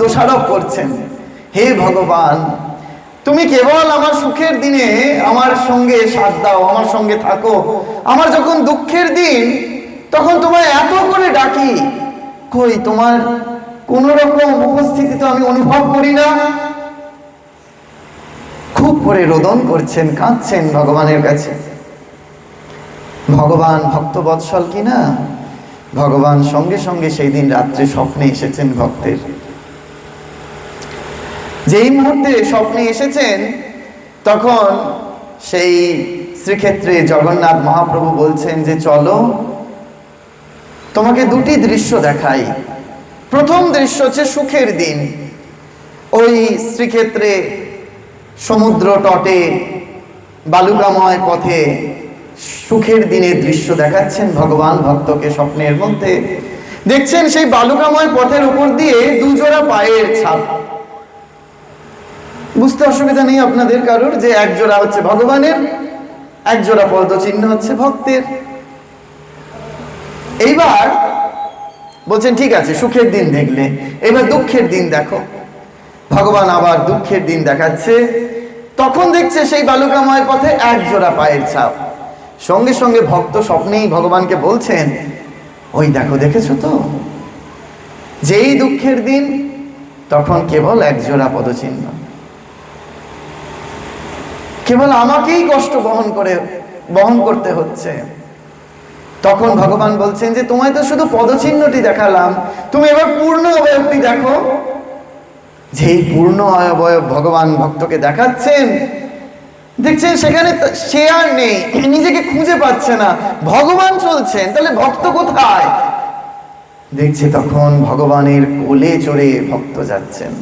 দোষারোপ করছেন। হে ভগবান, তুমি কেবল আমার সুখের দিনে আমার সঙ্গে সাথ দাও, আমার সঙ্গে থাকো। আমার যখন দুঃখের দিন, তখন তোমায় এত করে ডাকি, কই তোমার কোন রকম উপস্থিতি তো আমি অনুভব করি না। খুব করে রোদন করছেন, কাঁদছেন ভগবানের কাছে। ভগবান ভক্ত বৎসল কিনা? ভগবান সঙ্গে সঙ্গে সেই দিন রাত্রে স্বপ্নে এসেছেন ভক্তের। যেই মুহূর্তে স্বপ্নে এসেছেন, তখন সেই শ্রীক্ষেত্রে জগন্নাথ মহাপ্রভু বলছেন যে, চলো, তোমাকে দুটি দৃশ্য দেখাই। প্রথম দৃশ্য হচ্ছে সুখের দিন। ওই শ্রীক্ষেত্রে সমুদ্র তটে, বালুকাময় পথে সুখের দিনের দৃশ্য দেখাচ্ছেন ভগবান ভক্তকে স্বপ্নের মধ্যে। দেখছেন সেই বালুকাময় পথের উপর দিয়ে দুজোড়া পায়ের ছাপ। বুঝতে অসুবিধা নেই আপনাদের কারোর, যে এক জোড়া হচ্ছে ভগবানের, এক জোড়া পদচিহ্ন হচ্ছে ভক্তের। এইবার বলছেন, ঠিক আছে, সুখের দিন দেখলে। এবার দুঃখের দিন দেখো। ভগবান আবার দুঃখের দিন দেখাচ্ছে। তখন দেখছে সেই বালুকাময় পথে এক জোড়া পায়ের ছাপ। সঙ্গে সঙ্গে ভক্ত স্বপ্নেই ভগবানকে বলছেন, ওই দেখো, দেখেছ তো? যেই দুঃখের দিন, তখন কেবল এক জোড়া পদচিহ্ন। কেবল আমাকেই কষ্ট বহন করে, বহন করতে হচ্ছে। তখন ভগবান বলছেন যে, তোমায় তো শুধু পদচিহ্নটি দেখালাম, তুমি এবার পূর্ণ অবয়বটি দেখো। যেই পূর্ণ অবয়ব ভগবান ভক্তকে দেখাচ্ছেন, দেখছেন সেখানে সে আর নেই নিজেকে খুঁজে পাচ্ছে না। ভগবান চলছেন, তাহলে ভক্ত কোথায়? দেখছে তখন ভগবানের কোলে চড়ে ভক্ত যাচ্ছেন।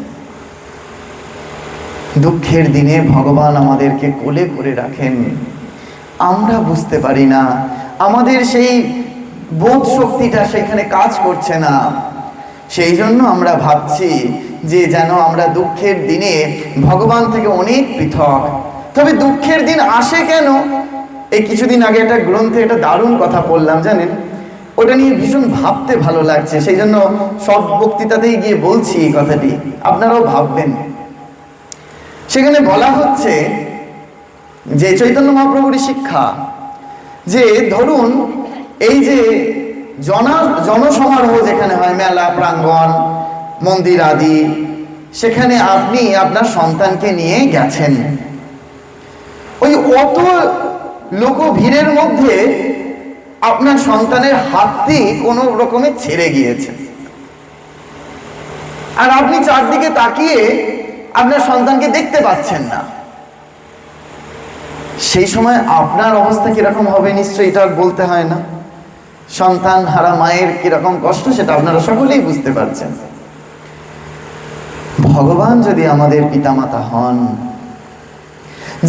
দুঃখের দিনে ভগবান আমাদেরকে কোলে করে রাখেন। আমরা বুঝতে পারি না, আমাদের সেই বোধ শক্তিটা সেখানে কাজ করছে না। সেই জন্য আমরা ভাবছি যে যেন আমরা দুঃখের দিনে ভগবান থেকে অনেক পৃথক। তবে দুঃখের দিন আসে কেন? এই কিছুদিন আগে একটা গ্রন্থে একটা দারুণ কথা পড়লাম, জানেন? ওটা নিয়ে ভীষণ ভাবতে ভালো লাগছে। সেই জন্য সব বক্তৃতাতেই গিয়ে বলছি এই কথাটি। আপনারাও ভাববেন। সেখানে বলা হচ্ছে যে চৈতন্য মহাপ্রভুর শিক্ষা, যে ধরুন এই যে জনা, জনসমারোহ যেখানে হয়, মেলা, প্রাঙ্গণ, মন্দির আদি, সেখানে আপনি আপনার সন্তানকে নিয়ে গেছেন। ওই অত লোক ভিড়ের মধ্যে আপনার সন্তানের হাতটি কোনো রকমে ছেড়ে গিয়েছে। আর আপনি চারদিকে তাকিয়ে আপনার সন্তানকে দেখতে পাচ্ছেন না। সেই সময় আপনার অবস্থা কীরকম হবে নিশ্চয়ই এটা বলতে হয় না। সন্তান হারা মায়ের কীরকম কষ্ট সেটা আপনারা সকলেই বুঝতে পারছেন। ভগবান যদি আমাদের পিতামাতা হন,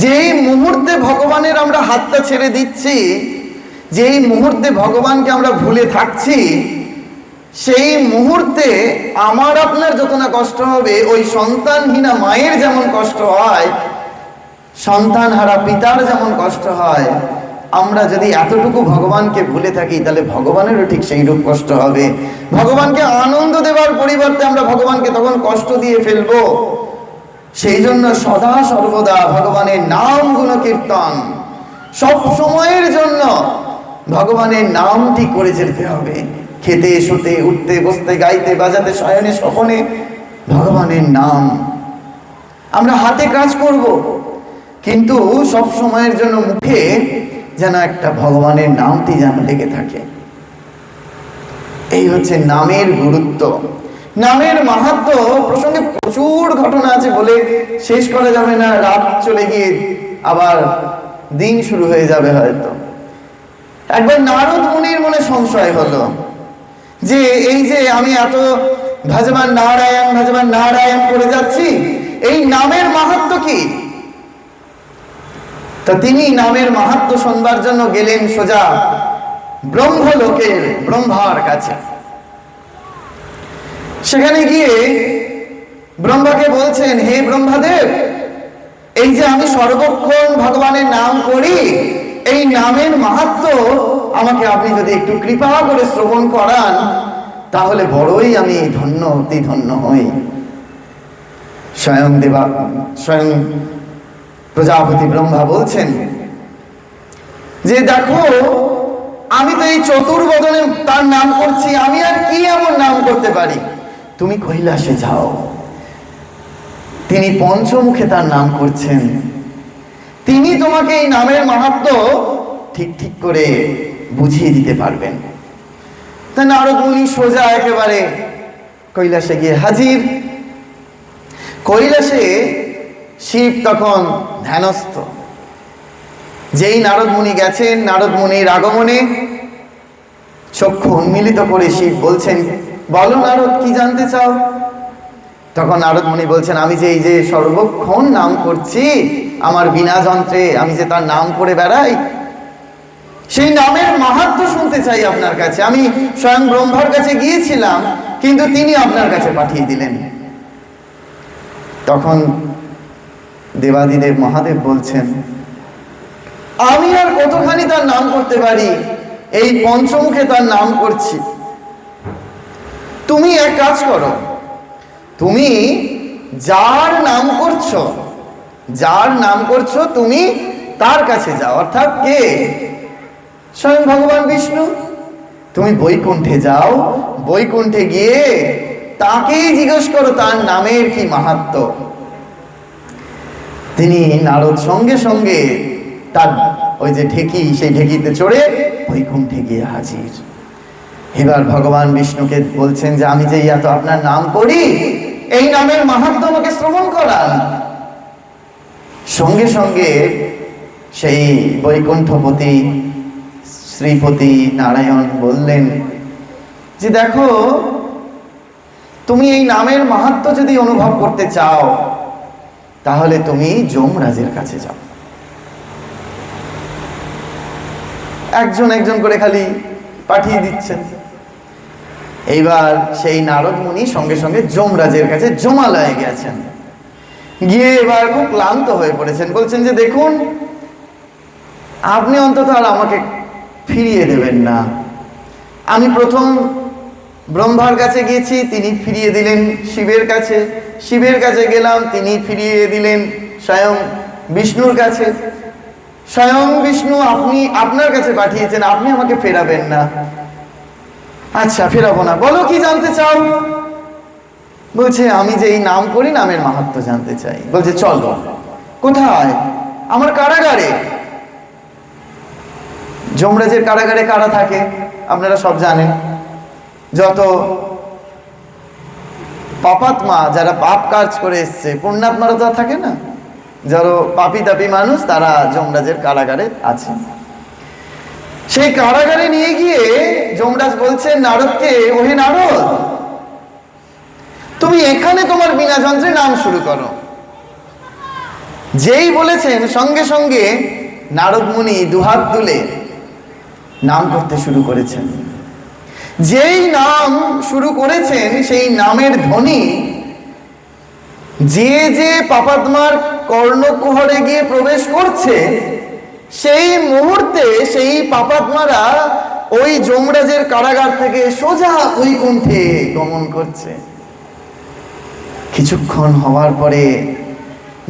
যেই মুহূর্তে ভগবানের আমরা হাতটা ছেড়ে দিচ্ছি, যেই মুহূর্তে ভগবানকে আমরা ভুলে থাকছি সেই মুহূর্তে আমার আপনার যত না কষ্ট হবে, ওই সন্তানহীনা মায়ের যেমন কষ্ট হয় সন্তান হারা পিতার যেমন কষ্ট হয়, আমরা যদি এতটুকু ভগবানকে ভুলে থাকি, তাহলে ভগবানেরও ঠিক সেই রূপ কষ্ট হবে। ভগবানকে আনন্দ দেওয়ার পরিবর্তে আমরা ভগবানকে তখন কষ্ট দিয়ে ফেলব। সেই জন্য সদা সর্বদা ভগবানের নাম গুণ কীর্তন সব সময়ের জন্য ভগবানের নামটি করে যেতে হবে। খেতে, শুতে, উঠতে, বসতে, গাইতে, বাজাতে, শয়নে স্বপনে ভগবানের নাম। আমরা হাতে কাজ করব, কিন্তু সব সময়ের জন্য মুখে যেন একটা ভগবানের নামটি যেন লেগে থাকে। এই হচ্ছে নামের গুরুত্ব। নামের মাহাত্ম প্রসঙ্গে প্রচুর ঘটনা আছে বলে শেষ করা যাবে না, রাত চলে গিয়ে আবার দিন শুরু হয়ে যাবে হয়তো। একবার নারদ মুনির মনে সংশয় হলো। যে এই যে আমি এত ভজবান নারায়ণ ভজবান নারায়ণ করে যাচ্ছি, এই নামের মাহাত্ম কি? তা তিনি নামের মাহাত্ম শুনবার জন্য গেলেন সোজা ব্রহ্মলোকের ব্রহ্মার কাছে। সেখানে গিয়ে ব্রহ্মাকে বলছেন, হে ব্রহ্মাদেব, এই যে আমি সর্বক্ষণ ভগবানের নাম করি, এই নামের মাহাত্ম আমাকে আপনি যদি একটু কৃপা করে শ্রবণ করান, তাহলে বড়ই আমি ধন্য, অতি ধন্য হই। স্বয়ং দেবা, স্বয়ং প্রজাপতি ব্রহ্মা বলছেন, যে দেখো, আমি তো এই চতুর্বদনে তার নাম করছি, আমি আর কি এমন নাম করতে পারি? তুমি কৈলাসে যাও। তিনি পঞ্চমুখে তার নাম করছেন। তিনি তোমাকে এই নামের মাহাত্ম ঠিক ঠিক করে বুঝিয়ে দিতে পারবেন। তা নারদ মুনি সোজা একেবারে। কৈলাসে গিয়ে হাজির। কৈলাসে শিব তখন ধ্যানস্থ। যেই নারদ মুনি গেছেন নারদ মুনির আগমনে চক্ষু উন্মিলিত করে শিব বলছেন, বলো নারদ, কি জানতে চাও? তখন নারদ মুনি বলছেন, আমি যে এই যে সর্বক্ষণ নাম করছি, আমার বিনা যন্ত্রে আমি যে তার নাম করে বেড়াই সেই নামের মাহাত্ম শুনতে চাই আপনার কাছে। আমি স্বয়ং ব্রহ্মার কাছে গিয়েছিলাম, কিন্তু তিনি আপনার কাছে পাঠিয়ে দিলেন। তখন দেবাদিদেব মহাদেব বলছেন, আমি আর কতখানি তার নাম করতে পারি? এই পঞ্চমুখে তার নাম করছি। তুমি এক কাজ করো। তুমি যার নাম করছ, যার নাম করছ তুমি তার কাছে যাও। অর্থাৎ কে? স্বয়ং ভগবান বিষ্ণু, তুমি বৈকুণ্ঠে যাও। বৈকুণ্ঠে গিয়ে তাকেই জিজ্ঞেস করো তার নামের কি মাহাত্ম। তিনি নারদ সঙ্গে সঙ্গে তার ওই যে ঢেকি, সেই ঢেকিতে চড়ে বৈকুণ্ঠে গিয়ে হাজির। এবার ভগবান বিষ্ণুকে বলছেন যে, আমি যে এত আপনার নাম করি, এই নামের মাহাত্ম আমাকে শ্রবণ করান। সঙ্গে সঙ্গে সেই বৈকুণ্ঠপতি শ্রীপতি নারায়ণ বললেন যে দেখো, তুমি এই নামের মাহাত্ম যদি অনুভব করতে চাও, তাহলে তুমি যমরাজের কাছে যাও। একজন একজন করে খালি পাঠিয়ে দিচ্ছেন। এইবার সেই নারদ মুনি সঙ্গে সঙ্গে যমরাজের কাছে জমালয়ে গেছেন। গিয়ে এবার খুব ক্লান্ত হয়ে পড়েছেন। বলছেন যে, দেখুন, আপনি অন্তত আর আমাকে ফিরিয়ে দেবেন না। আমি প্রথম ব্রহ্মার কাছে গিয়েছি, তিনি ফিরিয়ে দিলেন শিবের কাছে। শিবের কাছে গেলাম, তিনি ফিরিয়ে দিলেন স্বয়ং বিষ্ণুর কাছে। স্বয়ং বিষ্ণু, আপনি আপনার কাছে পাঠিয়েছেন, আপনি আমাকে ফেরাবেন না। আচ্ছা ফেরাবো না। বলো কি জানতে চাও? বলছে, আমি যে এই নাম করি, নামের মাহাত্ম জানতে চাই। বলছে, চলো। কোথায়? আমার কারাগারে। যমরাজের কারাগারে কারা থাকে, আপনারা সব জানেন। যত পাপাত্মা, যারা পাপ কাজ করে এসছে, পুণ্যাত্মারা তো থাকে না। যারা পাপি তাপি মানুষ, তারা যমরাজের কারাগারে আছে। সেই কারাগারে নিয়ে গিয়ে যমরাজ বলছে, নারদকে, ওহে নারদ, তুমি এখানে তোমার বিনা যন্ত্রে নাম শুরু করো। যেই বলেছেন, সঙ্গে সঙ্গে নারদ মুনি দুহাত তুলে নাম করতে শুরু করেছেন। যেই নাম শুরু করেছেন, সেই নামের ধ্বনি যে যে পাপাত্মার কর্ণকুহরে গিয়ে প্রবেশ করছে, সেই মুহূর্তে সেই পাপাত্মারা ওই যমরাজের কারাগার থেকে সোজা বৈকুণ্ঠে গমন করছে। কিছুক্ষণ হওয়ার পরে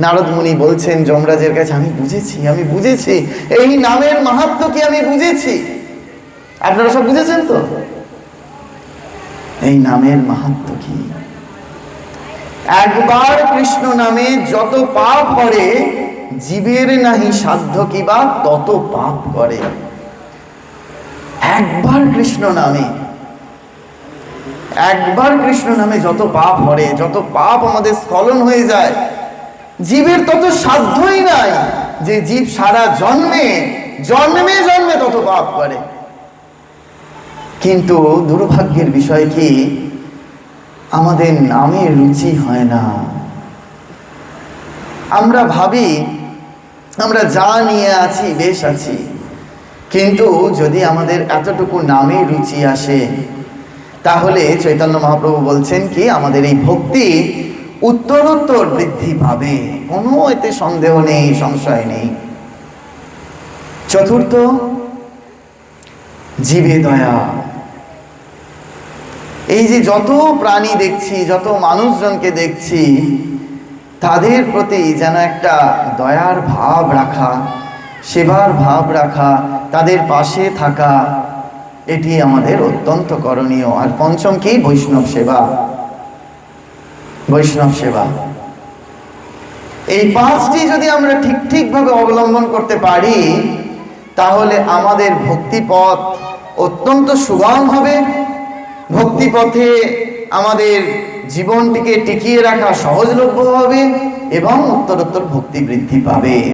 নারদ মুনি বলছেন, যমরাজের কাছে আমি বুঝেছি আমি বুঝেছি, এই নামের মাহাত্ম কি আমি বুঝেছি? আপনারা সব বুঝেছেন তো? এই নামের মাহাত্ম কি? একবার কৃষ্ণ নামে যত পাপ করে, জীবের নাহি সাধ্য কিবা তত পাপ করে। একবার কৃষ্ণ নামে, একবার কৃষ্ণ নামে যত পাপ হরে যত পাপ আমাদের স্খলন হয়ে যায়, জীবের তত সাধ্যই নাই যে জীব সারা জন্মে জন্মে জন্মে তত পাপ করে। কিন্তু দুর্ভাগ্যের বিষয় কি? আমাদের নামে রুচি হয় না। আমরা ভাবি, আমরা যা নিয়ে আছি, বেশ আছি। কিন্তু যদি আমাদের এতটুকু নামে রুচি আসে, তাহলে চৈতন্য মহাপ্রভু বলছেন কি, আমাদের এই ভক্তি উত্তরোত্তর বৃদ্ধি পাবে। কোনো এতে সন্দেহ নেই, সংশয় নেই। চতুর্থ, জীবে দয়া। এই যে যত প্রাণী দেখছি, যত মানুষজনকে দেখছি, তাদের প্রতি যেন একটা দয়ার ভাব রাখা, সেবার ভাব রাখা, তাদের পাশে থাকা, এটি আমাদের অত্যন্ত করণীয়। আর পঞ্চম কি? বৈষ্ণব সেবা। বৈষ্ণব সেবা। এই পাঁচটি যদি আমরা ঠিক ঠিকভাবে অবলম্বন করতে পারি, তাহলে আমাদের ভক্তিপথ অত্যন্ত সুগম হবে। ভক্তিপথে আমাদের জীবনটিকে টিকিয়ে রাখা সহজলভ্য হবে এবং উত্তরোত্তর ভক্তি বৃদ্ধি পাবে।